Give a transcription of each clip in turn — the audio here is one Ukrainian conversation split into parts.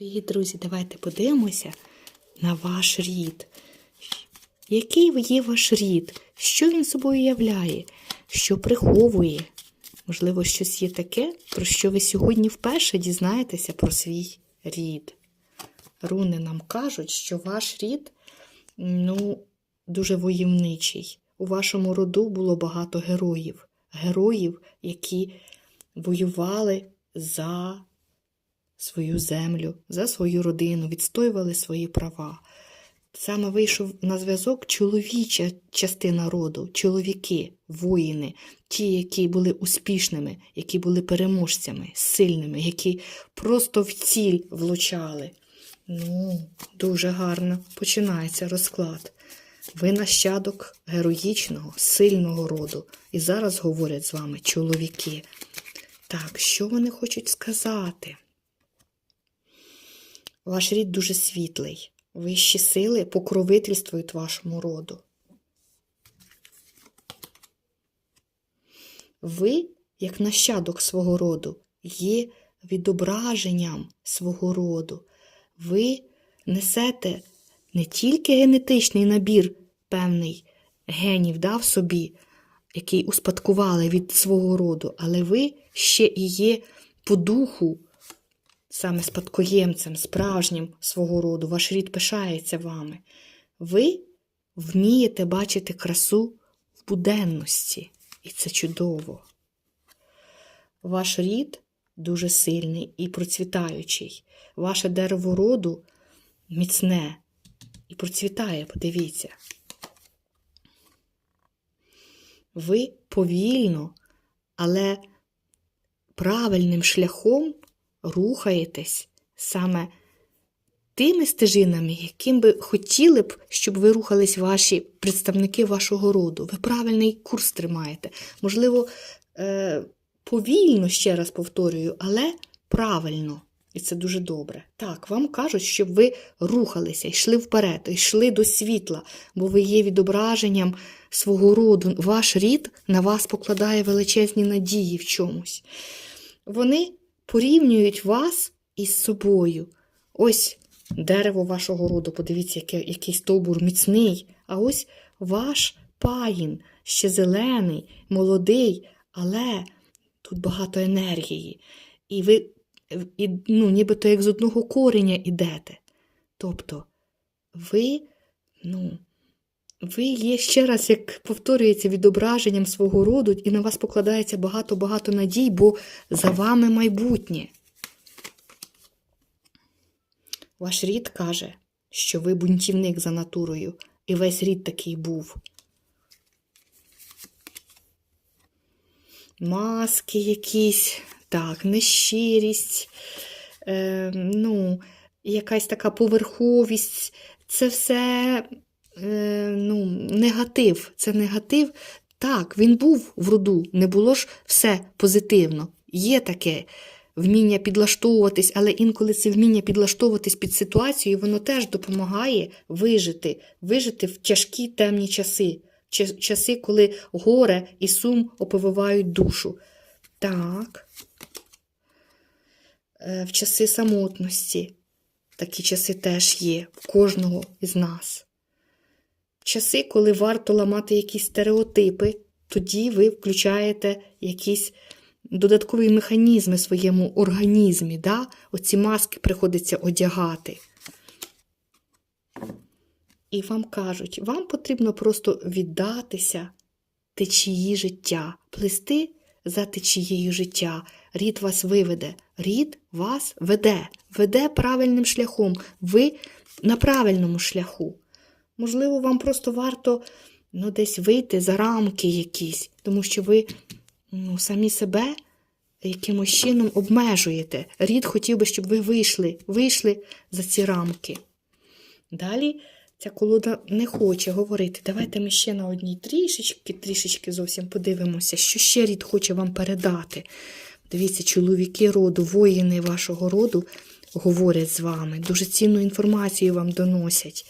Дорогі друзі, давайте подивимося на ваш рід. Який є ваш рід? Що він собою являє? Що приховує? Можливо, щось є таке, про що ви сьогодні вперше дізнаєтеся про свій рід. Руни нам кажуть, що ваш рід ну, дуже войовничий. У вашому роду було багато героїв. Героїв, які воювали за свою землю, за свою родину, відстоювали свої права. Саме вийшов на зв'язок чоловіча частина роду, чоловіки, воїни, ті, які були успішними, які були переможцями, сильними, які просто в ціль влучали. Ну, дуже гарно починається розклад. Ви нащадок героїчного, сильного роду. І зараз говорять з вами чоловіки. Так, що вони хочуть сказати? Ваш рід дуже світлий. Вищі сили покровительствують вашому роду. Ви, як нащадок свого роду, є відображенням свого роду. Ви несете не тільки генетичний набір певний генів да, в собі, який успадкували від свого роду, але ви ще і є по духу саме спадкоємцем, справжнім свого роду. Ваш рід пишається вами. Ви вмієте бачити красу в буденності, і це чудово. Ваш рід дуже сильний і процвітаючий. Ваше дерево роду міцне і процвітає, подивіться. Ви повільно, але правильним шляхом рухаєтесь саме тими стежинами, яким би хотіли б, щоб ви рухались ваші представники вашого роду. Ви правильний курс тримаєте. Можливо, е, повільно, ще раз повторюю, але правильно. І це дуже добре. Так, вам кажуть, щоб ви рухалися, йшли вперед, йшли до світла, бо ви є відображенням свого роду. Ваш рід на вас покладає величезні надії в чомусь. Вони порівнюють вас із собою. Ось дерево вашого роду, подивіться, який, який стовбур міцний. А ось ваш пагін, ще зелений, молодий, але тут багато енергії. І ви і, ну, нібито як з одного кореня ідете. Тобто, ви, ну, ви є ще раз, як повторюється, відображенням свого роду, і на вас покладається багато-багато надій, бо за вами майбутнє. Ваш рід каже, що ви бунтівник за натурою, і весь рід такий був. Маски якісь, так, нещирість, е, ну, якась така поверховість. Це все негатив. Це негатив. Так, він був в роду, не було ж все позитивно. Є таке вміння підлаштовуватись, але інколи це вміння підлаштовуватись під ситуацію, воно теж допомагає вижити, вижити в тяжкі темні часи. Часи, коли горе і сум оповивають душу. Так. Е, В часи самотності. Такі часи теж є в кожного із нас. Часи, коли варто ламати якісь стереотипи, тоді ви включаєте якісь додаткові механізми в своєму організмі. Да? Оці маски приходиться одягати. І вам кажуть, вам потрібно просто віддатися течії життя, плисти за течією життя. Рід вас виведе, рід вас веде, веде правильним шляхом. Ви на правильному шляху. Можливо, вам просто варто ну, десь вийти за рамки якісь, тому що ви ну, самі себе якимось чином обмежуєте. Рід хотів би, щоб ви вийшли, вийшли за ці рамки. Далі ця колода не хоче говорити. Давайте ми ще на одній трішечки, трішечки зовсім подивимося, що ще рід хоче вам передати. Дивіться, чоловіки роду, воїни вашого роду говорять з вами, дуже цінну інформацію вам доносять.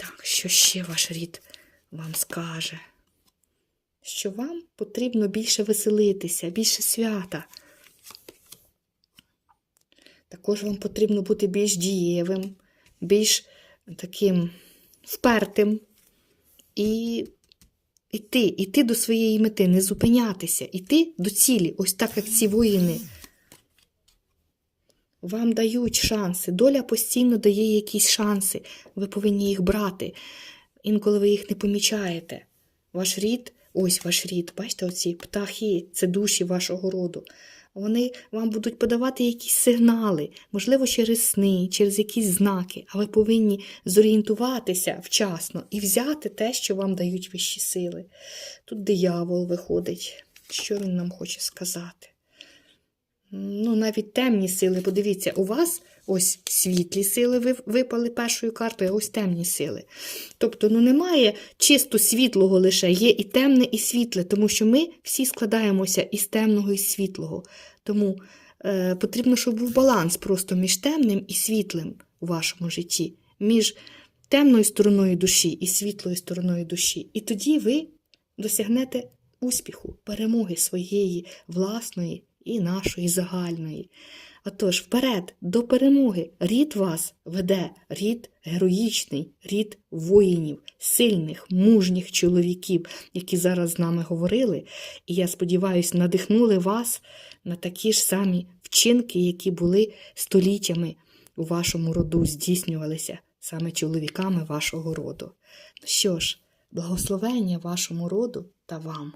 Так, що ще ваш рід вам скаже? Що вам потрібно більше веселитися, більше свята. Також вам потрібно бути більш дієвим, більш таким впертим і іти, іти до своєї мети, не зупинятися, іти до цілі, ось так, як ці воїни. Вам дають шанси. Доля постійно дає якісь шанси. Ви повинні їх брати. Інколи ви їх не помічаєте. Ваш рід, ось ваш рід, бачите, оці птахи, це душі вашого роду. Вони вам будуть подавати якісь сигнали, можливо, через сни, через якісь знаки, а ви повинні зорієнтуватися вчасно і взяти те, що вам дають вищі сили. Тут диявол виходить. Що він нам хоче сказати? Ну, навіть темні сили, подивіться, у вас ось світлі сили ви- випали першою картою, а ось темні сили. Тобто, ну немає чисто світлого лише, є і темне, і світле, тому що ми всі складаємося із темного і світлого. Тому е, потрібно, щоб був баланс просто між темним і світлим у вашому житті, між темною стороною душі і світлою стороною душі. І тоді ви досягнете успіху, перемоги своєї власної і нашої загальної. Отож, вперед, до перемоги. Рід вас веде, рід героїчний, рід воїнів, сильних, мужніх чоловіків, які зараз з нами говорили. І я сподіваюся, надихнули вас на такі ж самі вчинки, які були століттями у вашому роду, здійснювалися саме чоловіками вашого роду. Ну що ж, благословення вашому роду та вам.